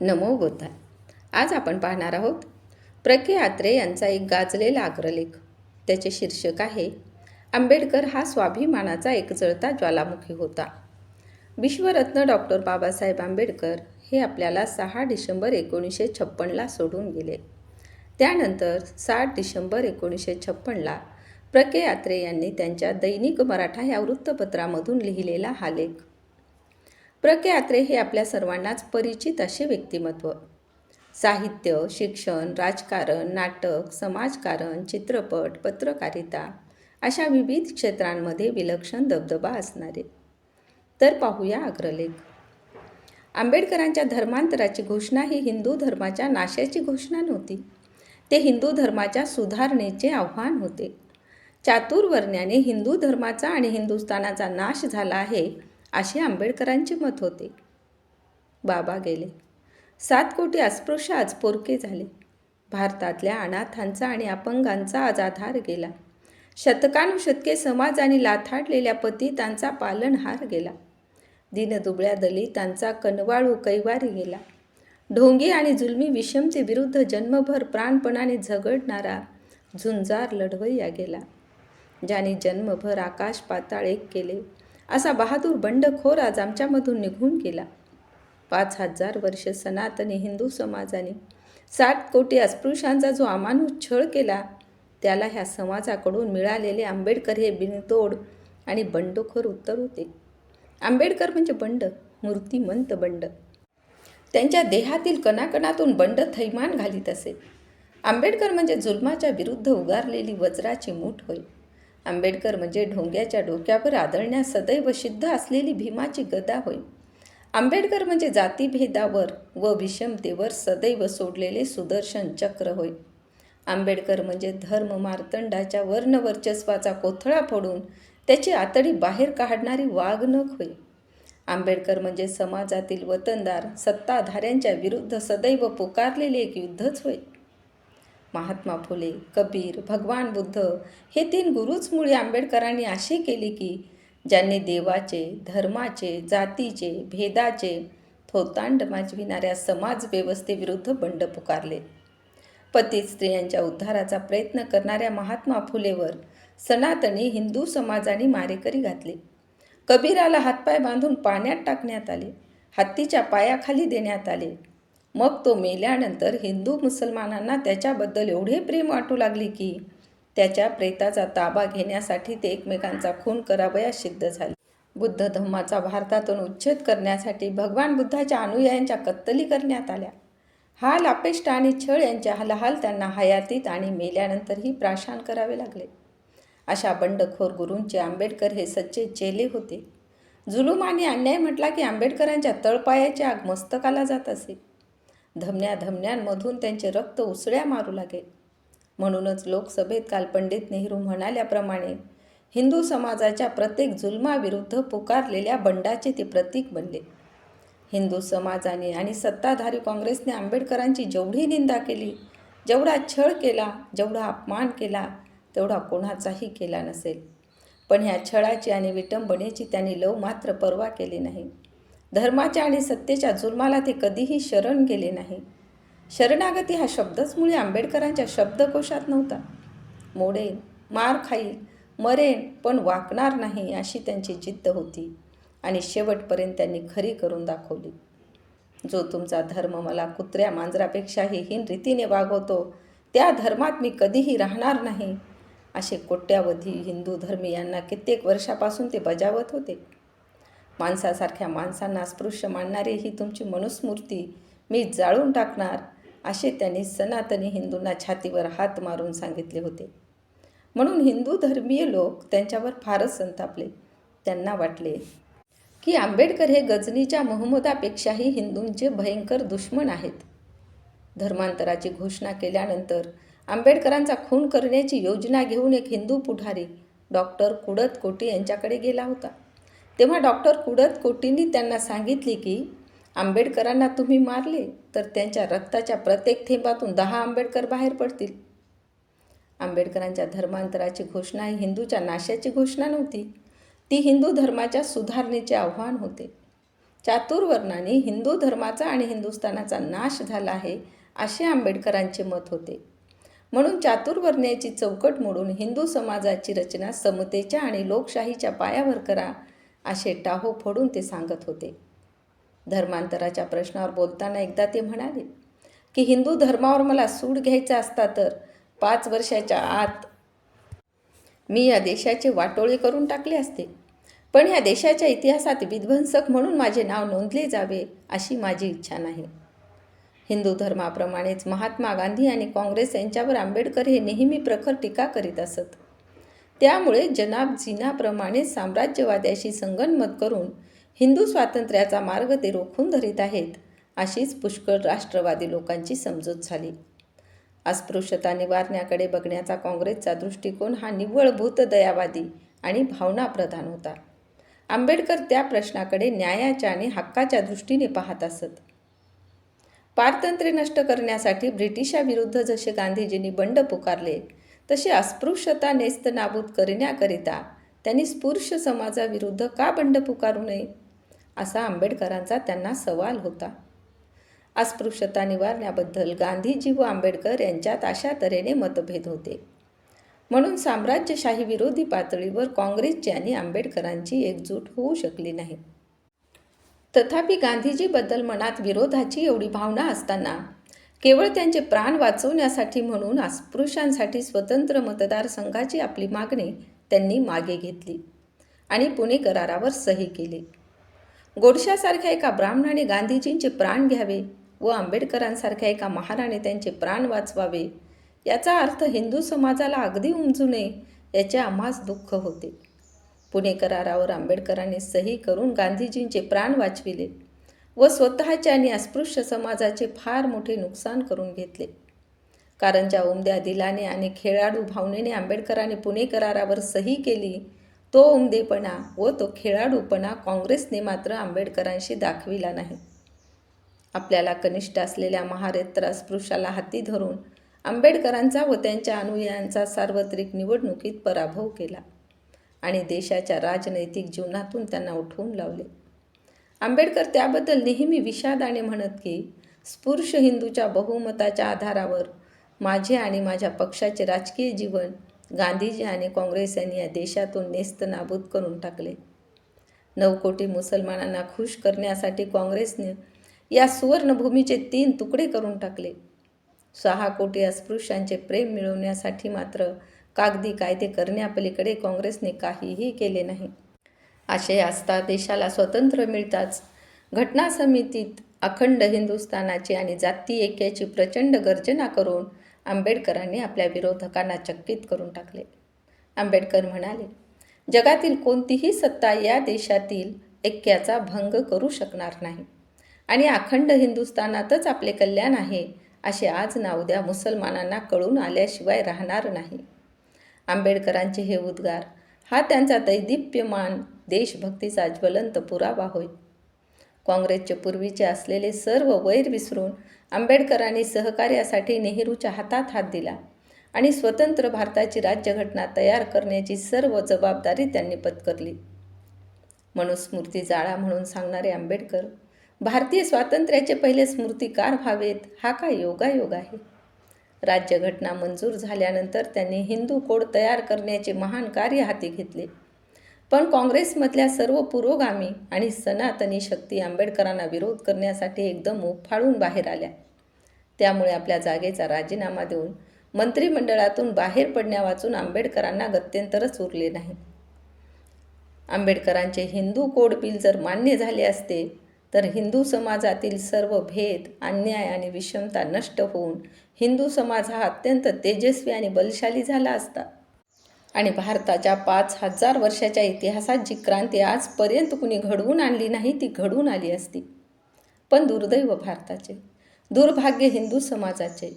नमो बुद्धाय आज आपण पाहणार आहोत प्र के आत्रे यांचा एक गाजलेला अग्रलेख. त्याचे शीर्षक आहे आंबेडकर हा स्वाभिमानाचा एक जळता ज्वालामुखी होता. विश्वरत्न डॉक्टर बाबासाहेब आंबेडकर हे आपल्याला सहा डिसेंबर एकोणीसशे छप्पनला सोडून गेले. त्यानंतर सात डिसेंबर एकोणीसशे छप्पनला प्र के आत्रे यांनी त्यांच्या दैनिक मराठा या वृत्तपत्रामधून लिहिलेला हा लेख प्र के आत्रे हे आपल्या सर्वांनाच परिचित असे व्यक्तिमत्व. साहित्य शिक्षण राजकारण नाटक समाजकारण चित्रपट पत्रकारिता अशा विविध क्षेत्रांमध्ये विलक्षण दबदबा असणारे. तर पाहूया अग्रलेख. आंबेडकरांच्या धर्मांतराची घोषणा ही हिंदू धर्माच्या नाशाची घोषणा नव्हती. ते हिंदू धर्माच्या सुधारणेचे आव्हान होते. चातुर्वर्ण्याने हिंदू धर्माचा आणि हिंदुस्थानाचा नाश झाला आहे असे आंबेडकरांचे मत होते. बाबा गेले. सात कोटी अस्पृश्य आज पोरके झाले. भारतातल्या अनाथांचा आणि अपंगांचा आज आधार गेला. शतकानुशतके समाज आणि लाथाडलेल्या पतितांचा पालनहार गेला. दिनदुबळ्या दलितांचा कनवाळू कैवारी गेला. ढोंगी आणि जुलमी विषमतेविरुद्ध जन्मभर प्राणपणाने झगडणारा झुंजार लढवय्या गेला. ज्याने जन्मभर आकाश पाताळ एक केले. असा बहादूर बंडखोर आज आमच्यामधून निघून गेला. पाच हजार वर्ष सनातनी हिंदू समाजाने साठ कोटी अस्पृश्यांचा जो अमानुष छळ केला त्याला ह्या समाजाकडून मिळालेले आंबेडकर हे बिनतोड आणि बंडखोर उत्तर होते. आंबेडकर म्हणजे बंड मूर्तिमंत बंड. त्यांच्या देहातील कणाकणातून बंड थैमान घालीत असे. आंबेडकर म्हणजे जुलमाच्या विरुद्ध उगारलेली वज्राची मूठ होय. आंबेडकर म्हणजे ढोंग्याच्या डोक्यावर आदळण्यास सदैव सिद्ध असलेली भीमाची गदा होय. आंबेडकर म्हणजे जातीभेदावर व विषमतेवर सदैव सोडलेले सुदर्शन चक्र होय. आंबेडकर म्हणजे धर्म मार्तंडाच्या वर्णवर्चस्वाचा कोथळा फोडून त्याची आतडी बाहेर काढणारी वाघनख होय. आंबेडकर म्हणजे समाजातील वतनदार सत्ताधाऱ्यांच्या विरुद्ध सदैव पुकारलेले एक युद्धच होय. महात्मा फुले कबीर भगवान बुद्ध हे तीन गुरुच मुळे आंबेडकरांनी असे केले की ज्यांनी देवाचे धर्माचे जातीचे भेदाचे थोतांड माजविणाऱ्या समाजव्यवस्थेविरुद्ध बंड पुकारले. पतित स्त्रियांच्या उद्धाराचा प्रयत्न करणाऱ्या महात्मा फुलेवर सनातनी हिंदू समाजाने मारेकरी घातले. कबीराला हातपाय बांधून पाण्यात टाकण्यात आले. हत्तीच्या पायाखाली देण्यात आले. मग तो मेल्यानंतर हिंदू मुसलमानांना त्याच्याबद्दल एवढे प्रेम वाटू लागले की त्याच्या प्रेताचा ताबा घेण्यासाठी ते एकमेकांचा खून करावयास सिद्ध झाले. बुद्ध धम्माचा भारतातून उच्छेद करण्यासाठी भगवान बुद्धाच्या अनुयायांच्या कत्तली करण्यात आल्या. हाल अपेष्ट आणि छळ यांच्या हलाहाल त्यांना हयातीत आणि मेल्यानंतरही प्राशान करावे लागले. अशा बंडखोर गुरूंचे आंबेडकर हे सच्चे चेले होते. जुलूम आणि अन्याय म्हटला की आंबेडकरांच्या तळपायाची आग मस्तकाला जात असे. धमन्या धमन्यांमधून त्यांचे रक्त उसळ्या मारू लागे म्हणूनच लोकसभेत काल पंडित नेहरू म्हणाल्याप्रमाणे हिंदू समाजाच्या प्रत्येक जुलमाविरुद्ध पुकारलेल्या बंडाचे ते प्रतीक बनले. हिंदू समाजाने आणि सत्ताधारी काँग्रेसने आंबेडकरांची जेवढी निंदा केली जेवढा छळ केला जेवढा अपमान केला तेवढा कोणाचाही केला नसेल. पण ह्या छळाची आणि विटंबनेची त्यांनी लव मात्र पर्वा केली नाही. धर्माच्या आणि सत्तेच्या जुलमाला ते कधीही शरण गेले नाही. शरणागती हा शब्दच मुळे आंबेडकरांच्या शब्दकोशात नव्हता. मोडेन मार खाईल मरेन पण वाकणार नाही अशी त्यांची जिद्द होती आणि शेवटपर्यंत त्यांनी खरी करून दाखवली. जो तुमचा धर्म मला कुत्र्या मांजरापेक्षाही हीन रीतीने वागवतो त्या धर्मात मी कधीही राहणार नाही असे कोट्यावधी हिंदू धर्मीयांना कित्येक वर्षापासून ते बजावत होते. माणसासारख्या माणसांना स्पृश्य मानणारी ही तुमची मनुस्मूर्ती मी जाळून टाकणार असे त्यांनी सनातनी हिंदूंना छातीवर हात मारून सांगितले होते. म्हणून हिंदू धर्मीय लोक त्यांच्यावर फारच संतापले. त्यांना वाटले की आंबेडकर हे गजनीच्या मोहम्मदापेक्षाही हिंदूंचे भयंकर दुश्मन आहेत. धर्मांतराची घोषणा केल्यानंतर आंबेडकरांचा खून करण्याची योजना घेऊन एक हिंदू पुढारी डॉक्टर कुडत कोटी यांच्याकडे गेला होता. तेव्हा डॉक्टर कुडत कोटींनी त्यांना सांगितले की आंबेडकरांना तुम्ही मारले तर त्यांच्या रक्ताच्या प्रत्येक थेंबातून दहा आंबेडकर बाहेर पडतील. आंबेडकरांच्या धर्मांतराची घोषणा ही हिंदूच्या नाशाची घोषणा नव्हती. ती हिंदू धर्माच्या सुधारणेचे आव्हान होते. चातुर्वर्णाने हिंदू धर्माचा आणि हिंदुस्थानाचा नाश झाला आहे असे आंबेडकरांचे मत होते. म्हणून चातुर्वर्ण्याची चौकट मोडून हिंदू समाजाची रचना समतेच्या आणि लोकशाहीच्या पायावर करा असे टाहो फोडून ते सांगत होते. धर्मांतराच्या प्रश्नावर बोलताना एकदा ते म्हणाले की हिंदू धर्मावर मला सूड घ्यायचा असता तर पाच वर्षाच्या आत मी या देशाचे वाटोळे करून टाकले असते. पण या देशाच्या इतिहासात विध्वंसक म्हणून माझे नाव नोंदले जावे अशी माझी इच्छा नाही. हिंदू धर्माप्रमाणेच महात्मा गांधी आणि काँग्रेस यांच्यावर आंबेडकर हे नेहमी प्रखर टीका करीत असत. त्यामुळे जनाब जिनाप्रमाणे साम्राज्यवाद्याशी संगनमत करून हिंदू स्वातंत्र्याचा मार्ग ते रोखून धरीत आहेत अशीच पुष्कळ राष्ट्रवादी लोकांची समजूत झाली. अस्पृश्यता निवारण्याकडे बघण्याचा काँग्रेसचा दृष्टिकोन हा निव्वळ भूतदयावादी आणि भावनाप्रधान होता. आंबेडकर त्या प्रश्नाकडे न्यायाच्या आणि हक्काच्या दृष्टीने पाहत असत. पारतंत्र्य नष्ट करण्यासाठी ब्रिटिशाविरुद्ध जसे गांधीजींनी बंड पुकारले तशी अस्पृश्यता नेस्त नाबूद करण्याकरिता त्यांनी स्पृश्य समाजाविरुद्ध का बंड पुकारू नये असा आंबेडकरांचा त्यांना सवाल होता. अस्पृश्यता निवारण्याबद्दल गांधीजी व आंबेडकर यांच्यात अशा तऱ्हेने मतभेद होते. म्हणून साम्राज्यशाही विरोधी पातळीवर काँग्रेसची आणि आंबेडकरांची एकजूट होऊ शकली नाही. तथापि गांधीजीबद्दल मनात विरोधाची एवढी भावना असताना केवळ त्यांचे प्राण वाचवण्यासाठी म्हणून अस्पृश्यांसाठी स्वतंत्र मतदारसंघाची आपली मागणी त्यांनी मागे घेतली आणि पुणे करारावर सही केली. गोडशासारख्या एका ब्राह्मणाने गांधीजींचे प्राण घ्यावे व आंबेडकरांसारख्या एका महाराने त्यांचे प्राण वाचवावे याचा अर्थ हिंदू समाजाला अगदी उमजू नये याचे आम्हास दुःख होते. पुणे करारावर आंबेडकरांनी सही करून गांधीजींचे प्राण वाचविले. व स्वतःचे आणि अस्पृश्य समाजाचे फार मोठे नुकसान करून घेतले. कारण ज्या उमद्या दिलाने आणि खेळाडू भावनेने आंबेडकरांनी पुणे करारावर सही केली तो उमदेपणा व तो खेळाडूपणा काँग्रेसने मात्र आंबेडकरांशी दाखविला नाही. आपल्याला कनिष्ठ असलेल्या महारेत्र अस्पृश्याला हाती धरून आंबेडकरांचा व त्यांच्या अनुयायांचा सार्वत्रिक निवडणुकीत पराभव केला आणि देशाच्या राजनैतिक जीवनातून त्यांना उठवून लावले. आंबेडकर त्याबद्दल नेहमी विषादाने म्हणत की स्पृश हिंदूच्या बहुमताच्या आधारावर माझे आणि माझ्या पक्षाचे राजकीय जीवन गांधीजी आणि काँग्रेस यांनी या देशातून नेस्त नाबूद करून टाकले. नऊ कोटी मुसलमानांना खुश करण्यासाठी काँग्रेसने या सुवर्णभूमीचे तीन तुकडे करून टाकले. सहा कोटी अस्पृश्यांचे प्रेम मिळवण्यासाठी मात्र कागदी कायदे करण्यापलीकडे काँग्रेसने काहीही केले नाही. असे असता देशाला स्वतंत्र मिळताच. घटना समितीत अखंड हिंदुस्थानाची आणि जाती ऐक्याची प्रचंड गर्जना करून आंबेडकरांनी आपल्या विरोधकांना चकित करून टाकले. आंबेडकर म्हणाले जगातील कोणतीही सत्ता या देशातील ऐक्याचा भंग करू शकणार नाही. आणि अखंड हिंदुस्थानातच आपले कल्याण आहे असे आज ना उद्या मुसलमानांना कळून आल्याशिवाय राहणार नाही. आंबेडकरांचे हे उद्गार हा त्यांचा दैदिप्यमान देशभक्तीचा ज्वलंत पुरावा होय. काँग्रेसचे पूर्वीचे असलेले सर्व वैर विसरून आंबेडकरांनी सहकार्यासाठी नेहरूच्या हातात हात दिला आणि स्वतंत्र भारताची राज्यघटना तयार करण्याची सर्व जबाबदारी त्यांनी पत्करली. मनुस्मृती जाळा म्हणून सांगणारे आंबेडकर भारतीय स्वातंत्र्याचे पहिले स्मृतिकार व्हावेत हा काय योगायोग आहे? राज्यघटना मंजूर झाल्यानंतर त्यांनी हिंदू कोड तयार करण्याचे महान कार्य हाती घेतले. पण काँग्रेसमधल्या सर्व पुरोगामी आणि सनातनी शक्ती आंबेडकरांना विरोध करण्यासाठी एकदम उफाळून बाहेर आल्या. त्यामुळे आपल्या जागेचा राजीनामा देऊन मंत्रिमंडळातून बाहेर पडण्या वाचून आंबेडकरांना गत्यंतरच उरले नाही. आंबेडकरांचे हिंदू कोड बिल जर मान्य झाले असते तर हिंदू समाजातील सर्व भेद अन्याय आणि विषमता नष्ट होऊन हिंदू समाज हा अत्यंत तेजस्वी आणि बलशाली झाला असता. आणि भारताच्या पाच हजार वर्षाच्या इतिहासात जी क्रांती आजपर्यंत कुणी घडवून आणली नाही ती घडवून आली असती. पण दुर्दैव भारताचे दुर्भाग्य हिंदू समाजाचे.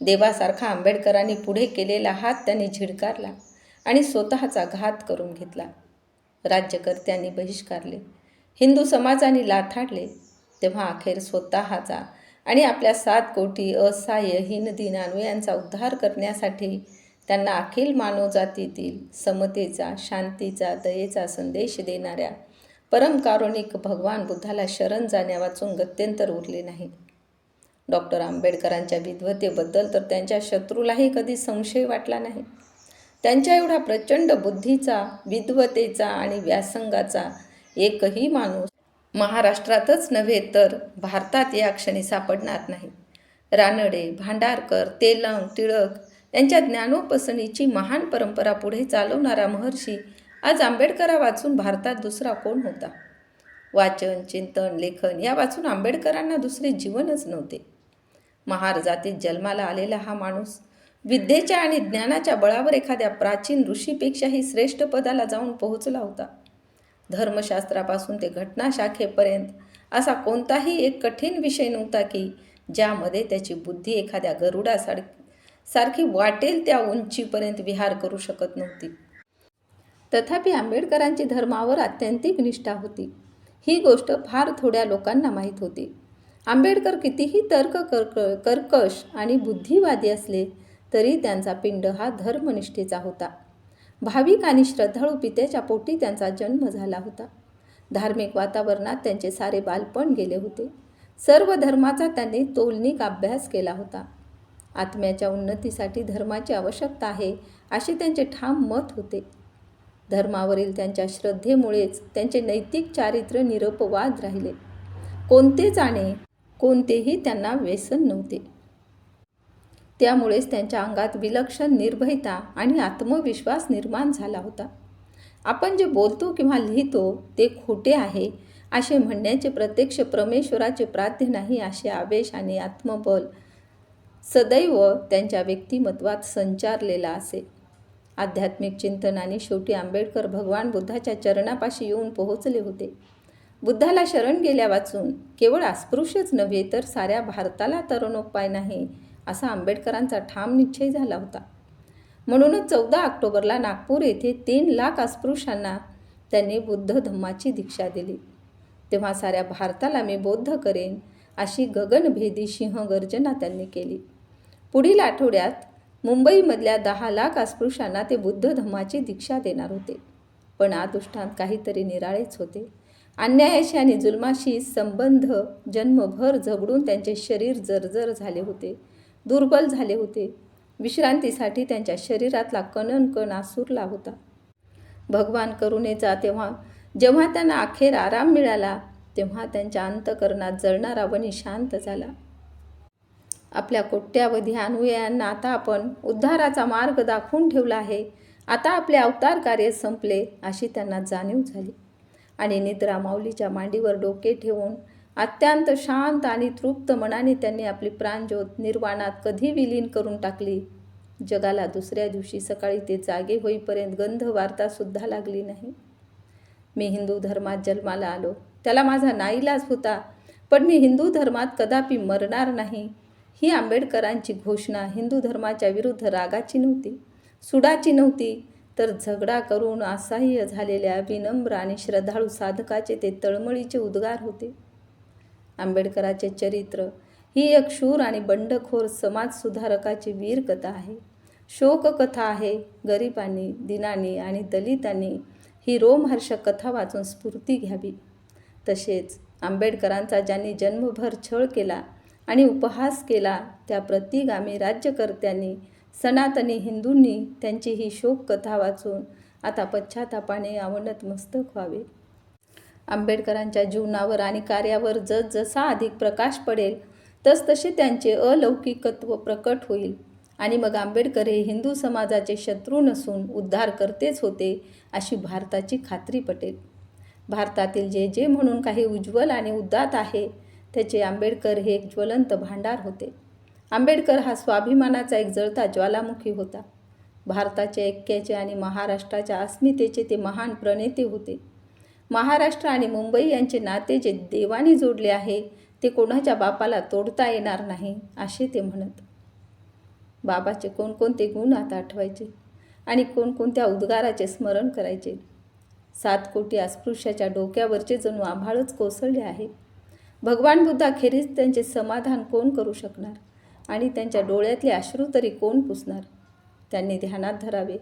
देवासारखा आंबेडकरांनी पुढे केलेला हात त्यांनी झिडकारला आणि स्वतःचा घात करून घेतला. राज्यकर्त्यांनी बहिष्कारले. हिंदू समाजाने लाथाडले तेव्हा अखेर स्वतःचा आणि आपल्या सात कोटी असहाय्य असहाय्यहीन दिनान्वयांचा उद्धार करण्यासाठी त्यांना अखिल मानवजातीतील समतेचा शांतीचा दयेचा संदेश देणाऱ्या परमकारुणिक भगवान बुद्धाला शरण जाण्यावाचून गत्यंतर उरले नाही. डॉक्टर आंबेडकरांच्या विद्वतेबद्दल तर त्यांच्या शत्रूलाही कधी संशय वाटला नाही. त्यांच्या एवढा प्रचंड बुद्धीचा विद्वतेचा आणि व्यासंगाचा एकही माणूस महाराष्ट्रातच नव्हे तर भारतात या क्षणी सापडणार नाही. रानडे भांडारकर तेलंग टिळक यांच्या ज्ञानोपसणीची महान परंपरा पुढे चालवणारा महर्षी आज आंबेडकरा वाचून भारतात दुसरा कोण होता? वाचन चिंतन लेखन या वाचून आंबेडकरांना दुसरे जीवनच नव्हते. महार जातीत जन्माला आलेला हा माणूस विद्येच्या आणि ज्ञानाच्या बळावर एखाद्या प्राचीन ऋषीपेक्षाही श्रेष्ठ पदाला जाऊन पोहोचला होता. धर्मशास्त्रापासून ते घटनाशाखेपर्यंत असा कोणताही एक कठीण विषय नव्हता की ज्यामध्ये त्याची बुद्धी एखाद्या गरुडासार सारखी वाटेल त्या उंचीपर्यंत विहार करू शकत नव्हती. तथापि आंबेडकरांची धर्मावर आत्यंतिक निष्ठा होती. ही गोष्ट फार थोड्या लोकांना माहीत होती. आंबेडकर कितीही तर्क कर्क कर्कश आणि बुद्धिवादी असले तरी त्यांचा पिंड हा धर्मनिष्ठेचा होता. भाविक आणि श्रद्धाळू पित्याच्या पोटी त्यांचा जन्म झाला होता. धार्मिक वातावरणात त्यांचे सारे बालपण गेले होते. सर्व धर्माचा त्यांनी तोलनिक अभ्यास केला होता. आत्म्याच्या उन्नतीसाठी धर्माची आवश्यकता आहे असे त्यांचे ठाम मत होते. धर्मावरील त्यांच्या श्रद्धेमुळेच त्यांचे नैतिक चारित्र्य निरपवाद राहिले. कोणते जाणे कोणतेही त्यांना व्यसन नव्हते. त्यामुळेच त्यांच्या अंगात विलक्षण निर्भयता आणि आत्मविश्वास निर्माण झाला होता. आपण जे बोलतो किंवा लिहितो ते खोटे आहे असे म्हणण्याचे प्रत्यक्ष परमेश्वराचे प्राध्य नाही असे आवेश आणि आत्मबल सदैव त्यांच्या व्यक्तिमत्वात संचारलेला असे. आध्यात्मिक चिंतनाने शेवटी आंबेडकर भगवान बुद्धाच्या चरणापाशी येऊन पोहोचले होते. बुद्धाला शरण गेल्या वाचून केवळ अस्पृश्यच नव्हे तर साऱ्या भारताला तरुणोपाय नाही असा आंबेडकरांचा ठाम निश्चय झाला होता. म्हणूनच चौदा ऑक्टोबरला नागपूर येथे तीन लाख अस्पृश्यांना त्यांनी बुद्ध धम्माची दीक्षा दिली. तेव्हा साऱ्या भारताला मी बौद्ध करेन अशी गगनभेदी सिंहगर्जना त्यांनी केली. पुढील आठवड्यात मुंबईमधल्या दहा लाख अस्पृश्यांना ते बुद्ध धम्माची दीक्षा देणार होते. पण आदुष्टांत काहीतरी निराळेच होते. अन्यायाशी आणि जुलमाशी संबंध जन्मभर झगडून त्यांचे शरीर जर्जर झाले होते. दुर्बल झाले होते. विश्रांतीसाठी त्यांच्या शरीरातला कणन कण आसुरला होता. भगवान करुणेचा तेव्हा जेव्हा त्यांना अखेर आराम मिळाला तेव्हा त्यांच्या अंतकरणात जळणारा वणी शांत झाला. आपल्या कोट्यावधी अनुयायांना आता आपण उद्धाराचा मार्ग दाखवून ठेवला आहे. आता आपले अवतार कार्य संपले अशी त्यांना जाणीव झाली. आणि निद्रा माऊलीच्या मांडीवर डोके ठेवून अत्यंत शांत आणि तृप्त मनाने त्यांनी आपली प्राणज्योत निर्वाणात कधी विलीन करून टाकली? जगाला दुसऱ्या दिवशी सकाळी ते जागे होईपर्यंत गंध वार्तासुद्धा लागली नाही. मी हिंदू धर्मात जन्माला आलो. त्याला माझा नाईलाज होता. पण मी हिंदू धर्मात कदापि मरणार नाही. ही आंबेडकरांची घोषणा हिंदू धर्माच्या विरुद्ध रागाची नव्हती. सुडाची नव्हती. तर झगडा करून असह्य झालेल्या विनम्र आणि श्रद्धाळू साधकाचे ते तळमळीचे उद्गार होते. आंबेडकराचे चरित्र. ही एक शूर आणि बंडखोर समाजसुधारकाची वीरकथा आहे. शोककथा आहे. गरिबांनी दिनांनी आणि दलितांनी ही रोमहर्षक कथा वाचून स्फूर्ती घ्यावी. तसेच आंबेडकरांचा ज्यांनी जन्मभर छळ केला आणि उपहास केला त्या प्रतिगामी राज्यकर्त्यांनी सनातनी हिंदूंनी त्यांची ही शोककथा वाचून आता पश्चातापाने आवडत मस्तक व्हावे. आंबेडकरांच्या जीवनावर आणि कार्यावर जसजसा अधिक प्रकाश पडेल तसतसे त्यांचे अलौकिकत्व प्रकट होईल. आणि मग आंबेडकर हे हिंदू समाजाचे शत्रू नसून उद्धार करतेच होते अशी भारताची खात्री पटेल. भारतातील जे जे म्हणून काही उज्ज्वल आणि उदात आहे त्याचे आंबेडकर हे एक ज्वलंत भांडार होते. आंबेडकर हा स्वाभिमानाचा एक जळता ज्वालामुखी होता. भारताच्या ऐक्याचे आणि महाराष्ट्राच्या अस्मितेचे ते महान प्रणेते होते. महाराष्ट्र आणि मुंबई यांचे नाते जे देवाने जोडले आहे ते कोणाच्या बापाला तोडता येणार नाही असे ते म्हणत. बाबाचे कोणकोणते गुण आता आठवायचे आणि कोणकोणत्या उद्गाराचे स्मरण करायचे. सात कोटी अस्पृश्याच्या डोक्यावरचे जणू आभाळच कोसळले आहे. भगवान बुद्धाखेरीज त्यांचे समाधान कोण करू शकणार? आणि त्यांच्या डोळ्यातले अश्रू तरी कोण पुसणार? त्यांनी ध्यानात धरावे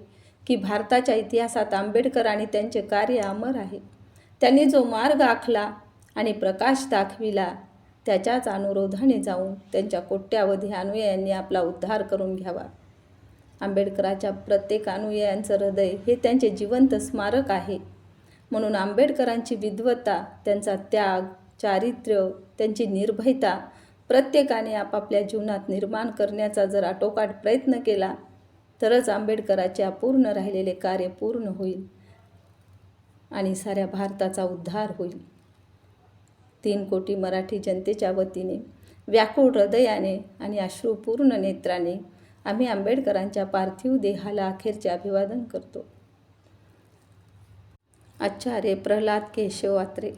की भारताच्या इतिहासात आंबेडकर आणि त्यांचे कार्य अमर आहे. त्यांनी जो मार्ग आखला आणि प्रकाश दाखविला त्याच्याच अनुरोधाने जाऊन त्यांच्या कोट्यावधी अनुयायांनी आपला उद्धार करून घ्यावा. आंबेडकराच्या प्रत्येक अनुयायांचं हृदय हे त्यांचे जिवंत स्मारक आहे. म्हणून आंबेडकरांची विद्वत्ता त्यांचा त्याग चारित्र्य त्यांची निर्भयता प्रत्येकाने आपापल्या जीवनात निर्माण करण्याचा जर आटोकाट प्रयत्न केला तरच आंबेडकराचे अपूर्ण राहिलेले कार्य पूर्ण होईल. आणि साऱ्या भारताचा उद्धार होईल. तीन कोटी मराठी जनतेच्या वतीने व्याकुळ हृदयाने आणि अश्रूपूर्ण नेत्राने आम्ही आंबेडकरांच्या पार्थिव देहाला अखेरचे अभिवादन करतो. आचार्य प्रल्हाद केशव आत्रे